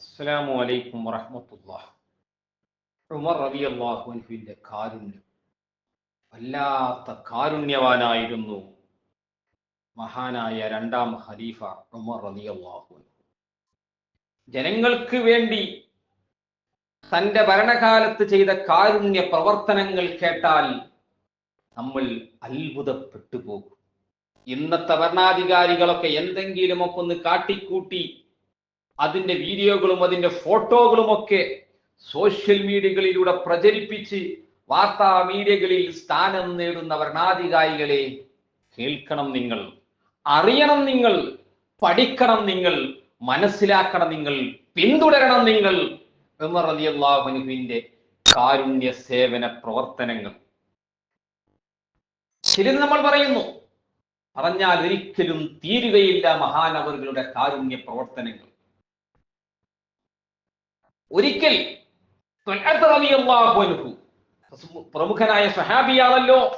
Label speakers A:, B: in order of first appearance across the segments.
A: അസ്സലാമു അലൈക്കും വറഹ്മത്തുള്ളാഹ്. ഉമർ റബി അള്ളാഹുവിന്റെ കാരുണ്യം. വല്ലാത്ത കാരുണ്യവാനായിരുന്നു മഹാനായ രണ്ടാം ഖലീഫ ഉമർ റബി അൻഹു. ജനങ്ങൾക്ക് വേണ്ടി തന്റെ ഭരണകാലത്ത് ചെയ്ത കാരുണ്യ പ്രവർത്തനങ്ങൾ കേട്ടാൽ നമ്മൾ അത്ഭുതപ്പെട്ടു പോകും. ഇന്നത്തെ ഭരണാധികാരികളൊക്കെ എന്തെങ്കിലുമൊക്കെ ഒന്ന് കാട്ടിക്കൂട്ടി അതിന്റെ വീഡിയോകളും അതിന്റെ ഫോട്ടോകളും ഒക്കെ സോഷ്യൽ മീഡിയകളിലൂടെ പ്രചരിപ്പിച്ച് വാർത്താ മീഡിയകളിൽ സ്ഥാനം നേടുന്ന ഭരണാധികാരികളെ കേൾക്കണം നിങ്ങൾ അറിയണം നിങ്ങൾ പഠിക്കണം നിങ്ങൾ മനസ്സിലാക്കണം നിങ്ങൾ പിന്തുടരണം നിങ്ങൾ ഉമർ റളിയല്ലാഹു കാരുണ്യ സേവന പ്രവർത്തനങ്ങൾ. ശരി നമ്മൾ പറയുന്നു പറഞ്ഞാൽ ഒരിക്കലും തീരുകയില്ല മഹാനവറുകളുടെ കാരുണ്യ പ്രവർത്തനങ്ങൾ. ഒരിക്കൽ പ്രമുഖനായ സഹാബിയാണല്ലോ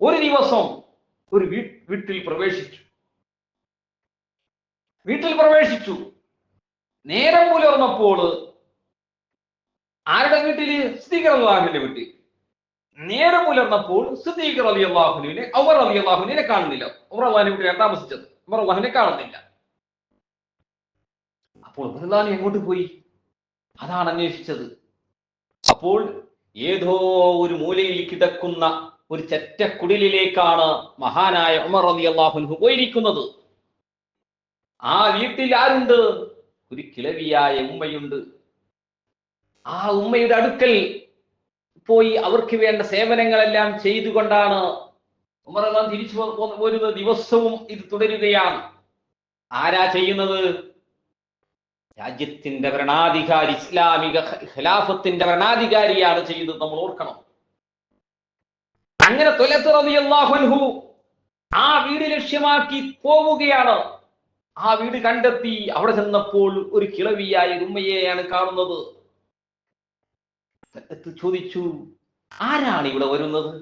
A: ഒരു ദിവസം ഒരു വീട്ടിൽ പ്രവേശിച്ചു. വീട്ടിൽ പ്രവേശിച്ചു. നേരം പുലർന്നപ്പോൾ ആരുടെ വീട്ടിൽ? സ്ത്രീകൾ അള്ളാഹുവിന്റെ വീട്ടിൽ. നേരം പുലർന്നപ്പോൾ സിദ്ദീഖർ അലി അള്ളാഹുലിനെ അവർ അലി അള്ളാഹുലിനെ കാണുന്നില്ല അവർ അള്ളാഹിനെ വീട്ടിൽ താമസിച്ചത് അവർ അള്ളാഹിനെ കാണുന്നില്ല. അപ്പോൾ എങ്ങോട്ട് പോയി? അതാണ് അന്വേഷിച്ചത്. അപ്പോൾ ഏതോ ഒരു മൂലയിൽ കിടക്കുന്ന ഒരു ചെറ്റക്കുടിലിലേക്കാണ് മഹാനായ ഉമർ അലി അള്ളാഹുൻഹു പോയിരിക്കുന്നത്. ആ വീട്ടിൽ ആരുണ്ട്? ഒരു കിളവിയായ ഉമ്മയുണ്ട്. ആ ഉമ്മയുടെ അടുക്കൽ പോയി അവർക്ക് വേണ്ട സേവനങ്ങളെല്ലാം ചെയ്തുകൊണ്ടാണ് അള്ളാഹ് തിരിച്ചു വരുന്ന ദിവസവും ഇത് തുടരുകയാണ്. ആരാ ചെയ്യുന്നത്? രാജ്യത്തിന്റെ ഭരണാധികാരി ഇസ്ലാമിക ഖിലാഫത്തിന്റെ ഭരണാധികാരിയാണ് ചെയ്തത് നമ്മൾ ഓർക്കണം. അങ്ങനെ തൊലത്ത് റളിയല്ലാഹു അൻഹു ആ വീട് ലക്ഷ്യമാക്കി പോവുകയാണ്. ആ വീട് കണ്ടെത്തി അവിടെ ചെന്നപ്പോൾ ഒരു കിളവിയായ ഉമ്മയെയാണ് കാണുന്നത്. ചോദിച്ചു ആരാണ് ഇവിടെ വരുന്നത്?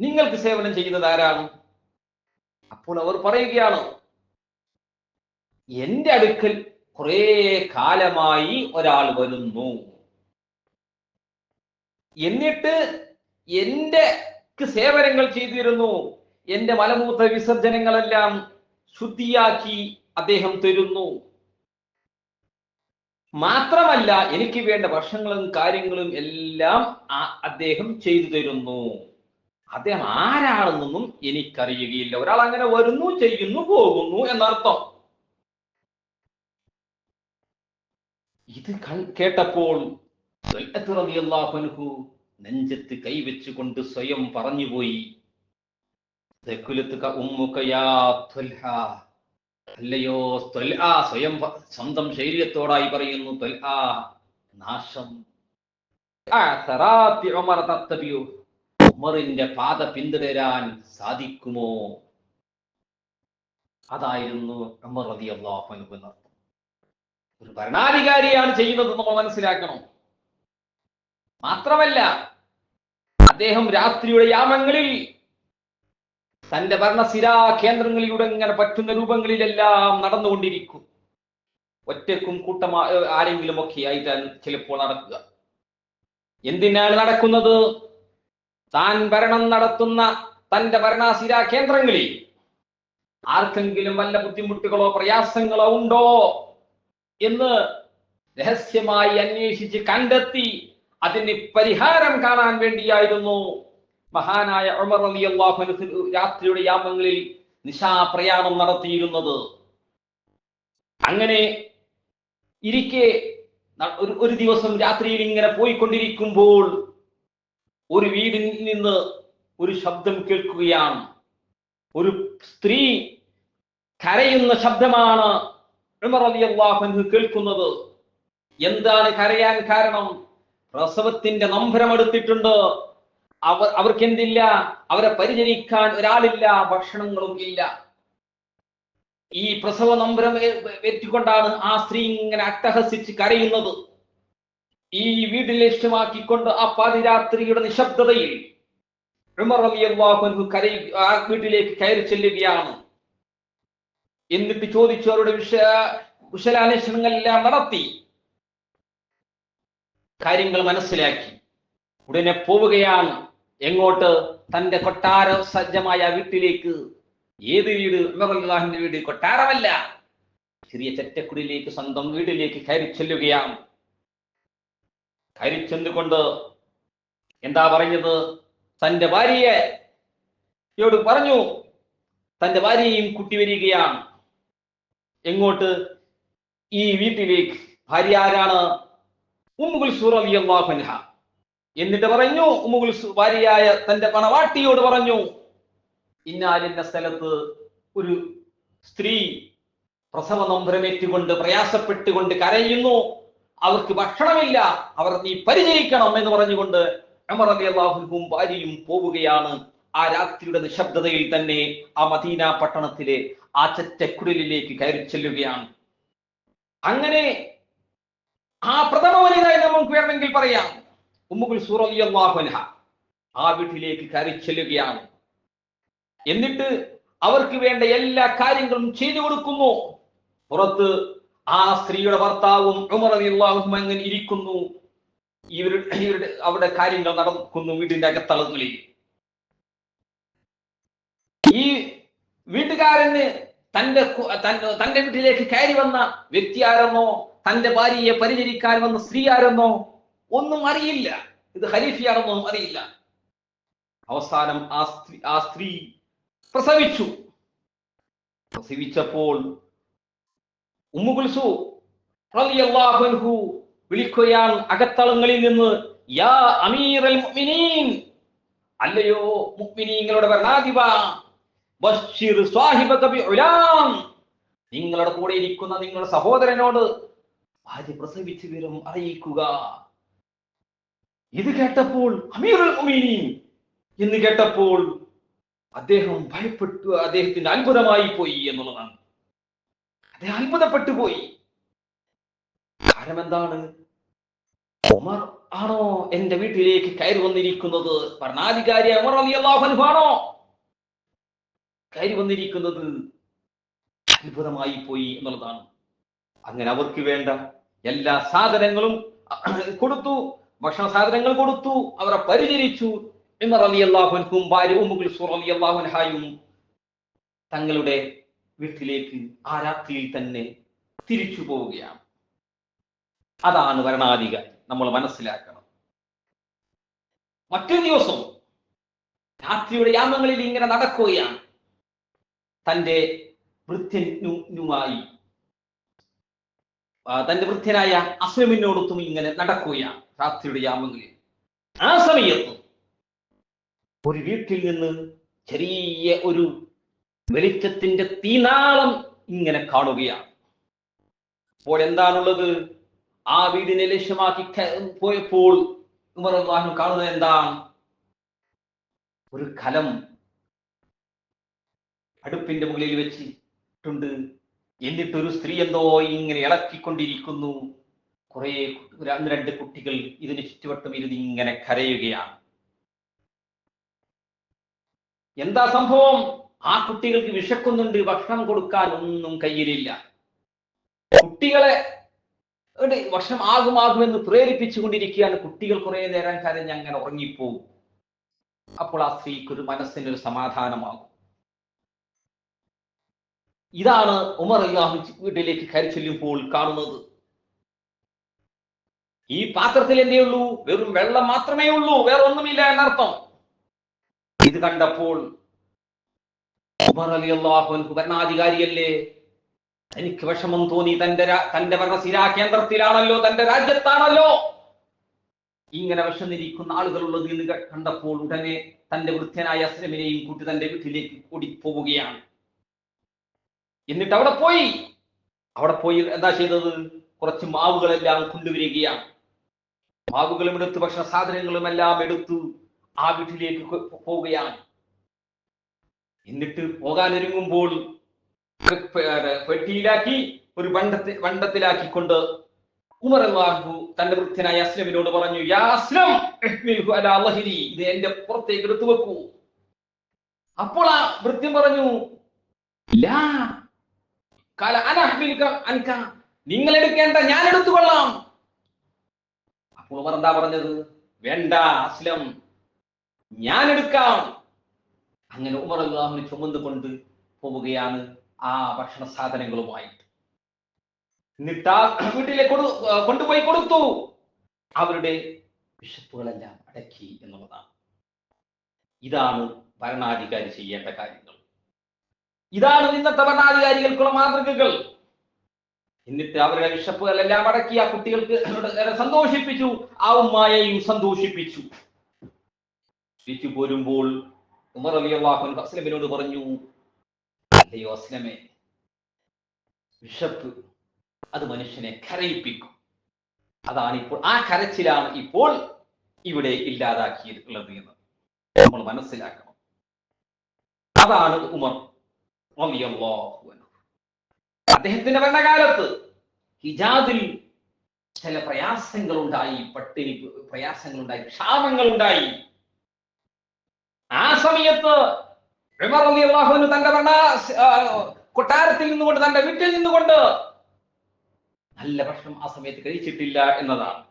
A: നിങ്ങൾക്ക് സേവനം ചെയ്യുന്നത് ആരാണ്? അപ്പോൾ അവർ പറയുകയാണ് എന്റെ അടുക്കൽ കുറെ കാലമായി ഒരാൾ വരുന്നു. എന്നിട്ട് എന്റെ സേവനങ്ങൾ ചെയ്തിരുന്നു. എന്റെ മലമൂത്ര വിസർജനങ്ങളെല്ലാം ശുദ്ധിയാക്കി അദ്ദേഹം തരുന്നു. മാത്രമല്ല എനിക്ക് വേണ്ട ഭക്ഷണങ്ങളും കാര്യങ്ങളും എല്ലാം അദ്ദേഹം ചെയ്തു തരുന്നു. അദ്ദേഹം ആരാണെന്നൊന്നും എനിക്കറിയുകയില്ല. ഒരാൾ അങ്ങനെ വരുന്നു ചെയ്യുന്നു പോകുന്നു എന്നർത്ഥം. ഇത് കേട്ടപ്പോൾ നെഞ്ചത്ത് കൈവച്ചുകൊണ്ട് സ്വയം പറഞ്ഞുപോയി. അല്ലയോ സ്വയം സ്വന്തം ശരീരത്തോടായി പറയുന്നു നാശം. ഉമറിന്റെ പാത പിന്തുടരാൻ സാധിക്കുമോ അതായിരുന്നു അമർ റളിയല്ലാഹു അള്ളാഹു എന്നർത്ഥം ഒരു ഭരണാധികാരിയാണ് ചെയ്യുന്നത് നമ്മൾ മനസ്സിലാക്കണം. മാത്രമല്ല അദ്ദേഹം രാത്രിയുടെ യാമങ്ങളിൽ തന്റെ ഭരണസിരാ കേന്ദ്രങ്ങളിലൂടെ ഇങ്ങനെ പറ്റുന്ന രൂപങ്ങളിലെല്ലാം നടന്നുകൊണ്ടിരിക്കും. ഒറ്റക്കും കൂട്ടമാ ഏർ ആരെങ്കിലും ഒക്കെ ആയിട്ടാണ് ചിലപ്പോൾ നടക്കുക. എന്തിനാണ് നടക്കുന്നത്? താൻ ഭരണം നടത്തുന്ന തന്റെ ഭരണസിരാ കേന്ദ്രങ്ങളിൽ ആർക്കെങ്കിലും വല്ല ബുദ്ധിമുട്ടുകളോ പ്രയാസങ്ങളോ ഉണ്ടോ? എന്ന് രഹസ്യമായി അന്വേഷിച്ച് കണ്ടെത്തി അതിന് പരിഹാരം കാണാൻ വേണ്ടിയായിരുന്നു മഹാനായ ഉമർ അലി അള്ളാഹു രാത്രിയുടെ യാമങ്ങളിൽ നിശാപ്രയാണം നടത്തിയിരുന്നത്. അങ്ങനെ ഇരിക്കെ ഒരു ദിവസം രാത്രിയിൽ ഇങ്ങനെ പോയിക്കൊണ്ടിരിക്കുമ്പോൾ ഒരു വീടിൽ നിന്ന് ഒരു ശബ്ദം കേൾക്കുകയാണ്. ഒരു സ്ത്രീ കരയുന്ന ശബ്ദമാണ് ഉമർ കേൾക്കുന്നത്. എന്താണ് കരയാൻ കാരണം? പ്രസവത്തിന്റെ നമ്പരം എടുത്തിട്ടുണ്ട്? അവർ അവർക്ക് എന്തില്ല? അവരെ പരിചരിക്കാൻ ഒരാളില്ല ഭക്ഷണങ്ങളും ഇല്ല. ഈ പ്രസവ നമ്പരം വെറ്റിക്കൊണ്ടാണ് ആ സ്ത്രീ ഇങ്ങനെ അട്ടഹസിച്ച് കരയുന്നത്. ഈ വീട് ലക്ഷ്യമാക്കിക്കൊണ്ട് ആ പാതിരാത്രിയുടെ നിശബ്ദതയിൽ ഉമർ ആ വീട്ടിലേക്ക് കയറി ചെല്ലുകയാണ്. എന്നിട്ട് ചോദിച്ചു അവരുടെ വിഷ കുശലാന്വേഷണങ്ങളെല്ലാം നടത്തി. കാര്യങ്ങൾ മനസ്സിലാക്കി. ഉടനെ പോവുകയാണ്. എങ്ങോട്ട്? തന്റെ കൊട്ടാര സജ്ജമായ വീട്ടിലേക്ക്. ഏത് വീട്? ഉമറുല്ലാഹിന്റെ വീട്. കൊട്ടാരമല്ല. ചെറിയ ചെറ്റക്കുടിയിലേക്ക് സ്വന്തം വീട്ടിലേക്ക് കയറി ചെല്ലുകയാണ്. കയറി ചെന്നുകൊണ്ട് എന്താ പറഞ്ഞത്? തന്റെ ഭാര്യയെ യോട് പറഞ്ഞു. തന്റെ ഭാര്യയും കുട്ടി വരികയാണ്. എങ്ങോട്ട്? ഈ വീട്ടിലേക്ക്. ഭാര്യ ആരാണ്? ഉമ്മുൽ സൂറിയല്ലാഹുൻഹ എന്നിട്ട് പറഞ്ഞു ഉമ്മുൽ ഭാര്യയായ തന്റെ പണവാട്ടിയോട് പറഞ്ഞു ഇന്നാലിന്റെ സ്ഥലത്ത് ഒരു സ്ത്രീ പ്രസവ നൊമ്പരമേറ്റുകൊണ്ട് പ്രയാസപ്പെട്ടുകൊണ്ട് കരയുന്നു. അവർക്ക് ഭക്ഷണമില്ല. അവർ നീ പരിചയിക്കണം എന്ന് പറഞ്ഞുകൊണ്ട് അമർ അലി അള്ളാഹുവും ഭാര്യയും പോവുകയാണ്. ആ രാത്രിയുടെ നിശബ്ദതയിൽ തന്നെ ആ മദീന പട്ടണത്തിലെ ആ ചെറ്റക്കുടലിലേക്ക് കയറി ചെല്ലുകയാണ്. അങ്ങനെ ആ പ്രഥമ വനിതായി നമുക്ക് വേണമെങ്കിൽ പറയാം. ഉമ്മുകുൽ ആ വീട്ടിലേക്ക് കയറി ചെല്ലുകയാണ്. എന്നിട്ട് അവർക്ക് വേണ്ട എല്ലാ കാര്യങ്ങളും ചെയ്തു കൊടുക്കുന്നു. പുറത്ത് ആ സ്ത്രീയുടെ ഭർത്താവും ഉമർ അങ്ങനെ ഇരിക്കുന്നു. ഇവരുടെ ഇവരുടെ അവിടെ കാര്യങ്ങൾ നടക്കുന്നു വീടിന്റെ അകത്തളങ്ങളിൽ. ഈ വീട്ടുകാരന് തന്റെ തന്റെ- വീട്ടിലേക്ക് കയറി വന്ന വ്യക്തി ആരെന്നോ തന്റെ ഭാര്യയെ പരിചരിക്കാൻ വന്ന സ്ത്രീ ആരെന്നോ ഒന്നും അറിയില്ല. ഇത് ഹരീഫിയാണെന്നോ അറിയില്ല. അവസാനം ആ സ്ത്രീ ആ സ്ത്രീ പ്രസവിച്ചു. പ്രസവിച്ചപ്പോൾ വിളിക്കുകയാണ് അകത്തളങ്ങളിൽ നിന്ന് യാ അമീറൽ മുഅ്മിനീൻ. അല്ലയോ മുഅ്മിനീങ്ങളുടെ ഭരണാധിപ നിങ്ങളുടെ കൂടെ ഇരിക്കുന്ന നിങ്ങളുടെ സഹോദരനോട് ഭാര്യ പ്രസവിച്ചു വിവരം അറിയിക്കുക. ഇത് കേട്ടപ്പോൾ അമീറുൽ എന്ന് കേട്ടപ്പോൾ അദ്ദേഹം ഭയപ്പെട്ടു അദ്ദേഹത്തിന് അത്ഭുതമായി പോയി എന്നുള്ളതാണ്. അദ്ദേഹം അത്ഭുതപ്പെട്ടു പോയി. കാരണം എന്താണ് ഉമർ ആണോ എന്റെ വീട്ടിലേക്ക് കയറി വന്നിരിക്കുന്നത്? ഭരണാധികാരി ഉമർ അലി അള്ളാഹു ആണോ? കയറി വന്നിരിക്കുന്നത് അത്ഭുതമായി പോയി എന്നുള്ളതാണ്. അങ്ങനെ അവർക്ക് വേണ്ട എല്ലാ സാധനങ്ങളും കൊടുത്തു ഭക്ഷണ സാധനങ്ങൾ കൊടുത്തു അവരെ പരിചരിച്ചു എന്ന് അലി അള്ളാഹുൻഹും ഭാര്യ ഉമ്മുൽ തങ്ങളുടെ വീട്ടിലേക്ക് ആ രാത്രിയിൽ തന്നെ തിരിച്ചു പോവുകയാണ്. അതാണ് ഭരണാധികാരി നമ്മൾ മനസ്സിലാക്കണം. മറ്റൊരു ദിവസം രാത്രിയുടെ യാമങ്ങളിൽ ഇങ്ങനെ നടക്കുകയാണ്. തന്റെ വൃത്യനുമായി തന്റെ വൃത്യനായ അസ്ലമിനോടൊത്തും ഇങ്ങനെ നടക്കുകയാണ് രാത്രിയുടെ യാമങ്ങളിൽ. ആ സമയത്ത് ഒരു വീട്ടിൽ നിന്ന് ചെറിയ ഒരു വെളിച്ചത്തിന്റെ തീനാളം ഇങ്ങനെ കാണുകയാണ്. അപ്പോൾ എന്താണുള്ളത്? ആ വീടിനെ ലക്ഷ്യമാക്കി പോയപ്പോൾ ഉമർ കാണുന്നത് എന്താണ്? ഒരു കലം അടുപ്പിന്റെ മുകളിൽ വെച്ചിട്ടുണ്ട്. എന്നിട്ടൊരു സ്ത്രീ എന്തോ ഇങ്ങനെ ഇളക്കിക്കൊണ്ടിരിക്കുന്നു. കുറെ രണ്ട് രണ്ട് കുട്ടികൾ ഇതിന് ചുറ്റുവട്ടം ഇരുന്ന് ഇങ്ങനെ കരയുകയാണ്. എന്താ സംഭവം? ആ കുട്ടികൾക്ക് വിശക്കുന്നുണ്ട് ഭക്ഷണം കൊടുക്കാൻ ഒന്നും കയ്യിലില്ല. കുട്ടികളെ ഭക്ഷണം ആകുമാകുമെന്ന് പ്രേരിപ്പിച്ചുകൊണ്ടിരിക്കുകയാണ്. കുട്ടികൾ കുറെ നേരം കരഞ്ഞ് അങ്ങനെ ഉറങ്ങിപ്പോവും അപ്പോൾ ആ സ്ത്രീക്ക് ഒരു മനസ്സിനൊരു സമാധാനമാകും. ഇതാണ് ഉമർ അല്ലാഹു വീട്ടിലേക്ക് കയറി ചെല്ലുമ്പോൾ കാണുന്നത്. ഈ പാത്രത്തിൽ എന്തേ ഉള്ളൂ? വെറും വെള്ളം മാത്രമേ ഉള്ളൂ. വേറെ ഒന്നുമില്ല എന്നർത്ഥം. ഇത് കണ്ടപ്പോൾ ഉമർ അലി അള്ളാഹു ഭരണാധികാരിയല്ലേ? എനിക്ക് വിഷമം തോന്നി. തന്റെ തന്റെ ഭരണസിരാ കേന്ദ്രത്തിലാണല്ലോ തന്റെ രാജ്യത്താണല്ലോ. ഇങ്ങനെ വിഷന്നിരിക്കുന്ന ആളുകളുള്ളത് എന്ന് കണ്ടപ്പോൾ ഉടനെ തന്റെ വൃദ്ധനായ അസ്ലമിനെയും കൂട്ടി തന്റെ വീട്ടിലേക്ക് ഓടിപ്പോവുകയാണ്. എന്നിട്ട് അവിടെ പോയി. അവിടെ പോയി എന്താ ചെയ്തത്? കുറച്ച് മാവുകളെല്ലാം കൊണ്ടുവരികയാണ്. മാവുകളും എടുത്ത് ഭക്ഷണ സാധനങ്ങളും എല്ലാം എടുത്ത് ആ വീട്ടിലേക്ക് പോവുകയാണ്. എന്നിട്ട് പോകാനൊരുങ്ങുമ്പോൾ പെട്ടിയിലാക്കി ഒരു വണ്ടത്തിൽ വണ്ടത്തിലാക്കിക്കൊണ്ട് ഉമർ അള്ളാഹു തന്റെ വൃദ്ധനായ അസ്ലമിനോട് പറഞ്ഞു. ഇത് എന്റെ പുറത്തേക്ക് എടുത്തു വെക്കൂ. അപ്പോൾ ആ വൃത്യം പറഞ്ഞു ലാ കാല അന അഹ്മിലുക അൻക. നിങ്ങൾ എടുക്കേണ്ട ഞാൻ എടുത്തുകൊള്ളാം. അപ്പോൾ ഉമർ എന്താ പറഞ്ഞത്? വേണ്ട അസ്ലം ഞാൻ എടുക്കാം. അങ്ങനെ ഉമർ അള്ളാഹുവിനെ ചുമന്നുകൊണ്ട് പോവുകയാണ് ആ ഭക്ഷണ സാധനങ്ങളുമായിട്ട് എന്നിട്ട് ആ വീട്ടിലെ കൊടു കൊണ്ടുപോയി കൊടുത്തു. അവരുടെ വിശപ്പുകളെല്ലാം അടക്കി എന്നുള്ളതാണ്. ഇതാണ് ഭരണാധികാരി ചെയ്യേണ്ട കാര്യങ്ങൾ. ഇതാണ് ഇന്നത്തെ ഭരണാധികാരികൾക്കുള്ള മാതൃകകൾ എന്നിട്ട് അവരുടെ വിശപ്പുകളെല്ലാം അടക്കി ആ കുട്ടികൾക്ക് സന്തോഷിപ്പിച്ചു. ആ ഉമ്മായെയും സന്തോഷിപ്പിച്ചു. തിരിച്ചു പോരുമ്പോൾ ഉമർ അലി അള്ളാഹു അസ്ലമിനോട് പറഞ്ഞു അല്ലയോ അസ്ലമേ വിശപ്പ് അത് മനുഷ്യനെ കരയിപ്പിക്കും. അതാണ് ഇപ്പോൾ ആ കരച്ചിലാണ് ഇപ്പോൾ ഇവിടെ ഇല്ലാതാക്കിയിട്ടുള്ളത് എന്ന് നമ്മൾ മനസ്സിലാക്കണം. അതാണ് ഉമർ. അദ്ദേഹത്തിന്റെ ഭരണകാലത്ത് ഹിജാദിൽ ചില പ്രയാസങ്ങൾ ഉണ്ടായി പട്ടിണി പ്രയാസങ്ങൾ ഉണ്ടായി ക്ഷാമങ്ങൾ ഉണ്ടായി ആ സമയത്ത് തന്റെ ഭരണ കൊട്ടാരത്തിൽ നിന്നുകൊണ്ട് തന്റെ വീട്ടിൽ നിന്നുകൊണ്ട് നല്ല ഭക്ഷണം ആ സമയത്ത് കഴിച്ചിട്ടില്ല എന്നതാണ്.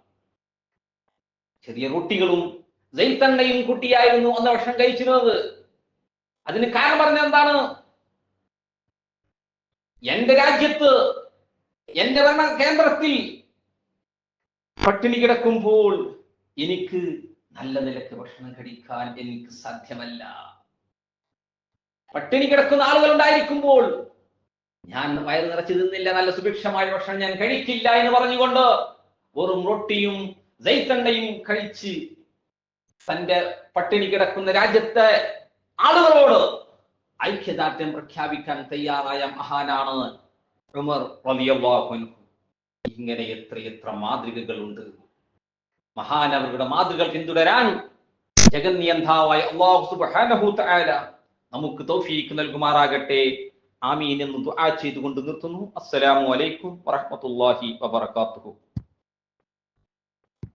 A: ചെറിയ റൊട്ടികളും ജയ്ത്തണ്ണയും കുട്ടിയായിരുന്നു അന്ന് ഭക്ഷണം കഴിച്ചിരുന്നത്. അതിന് കാരണം പറഞ്ഞത് എന്താണ്? എന്റെ രാജ്യത്ത് എന്റെ ഭരണ കേന്ദ്രത്തിൽ പട്ടിണി കിടക്കുമ്പോൾ എനിക്ക് നല്ല നിലയ്ക്ക് ഭക്ഷണം കഴിക്കാൻ എനിക്ക് സാധ്യമല്ല. പട്ടിണി കിടക്കുന്ന ആളുകൾ ഉണ്ടായിരിക്കുമ്പോൾ ഞാൻ വയറ് നിറച്ചു തിന്നില്ല നല്ല സുഭിക്ഷമായ ഭക്ഷണം ഞാൻ കഴിക്കില്ല എന്ന് പറഞ്ഞുകൊണ്ട് വെറും റൊട്ടിയും ജയ്ത്തണ്ണയും കഴിച്ച് തന്റെ പട്ടിണി കിടക്കുന്ന രാജ്യത്തെ ആളുകളോട് ഐക്യദാർഢ്യം പ്രഖ്യാപിക്കാൻ തയ്യാറായ മഹാനാണ് ഉമർ റളിയല്ലാഹു അൻഹു. ഇങ്ങനെ എത്രയെത്ര മാതൃകകളുണ്ട്. മഹാൻ അവരുടെ മാതൃകൾ പിന്തുടരാൻ ജഗന്നിയന്താവായ അള്ളാഹു സുബ്ഹാനഹു തആല നമുക്ക് തൗഫീഖ് നൽകുമാറാകട്ടെ. ആമീൻ എന്ന് ദുആ ചെയ്തുകൊണ്ട് നിർത്തുന്നു. അസ്സലാമു അലൈക്കും വറഹ്മത്തുള്ളാഹി വബറകാതുഹു.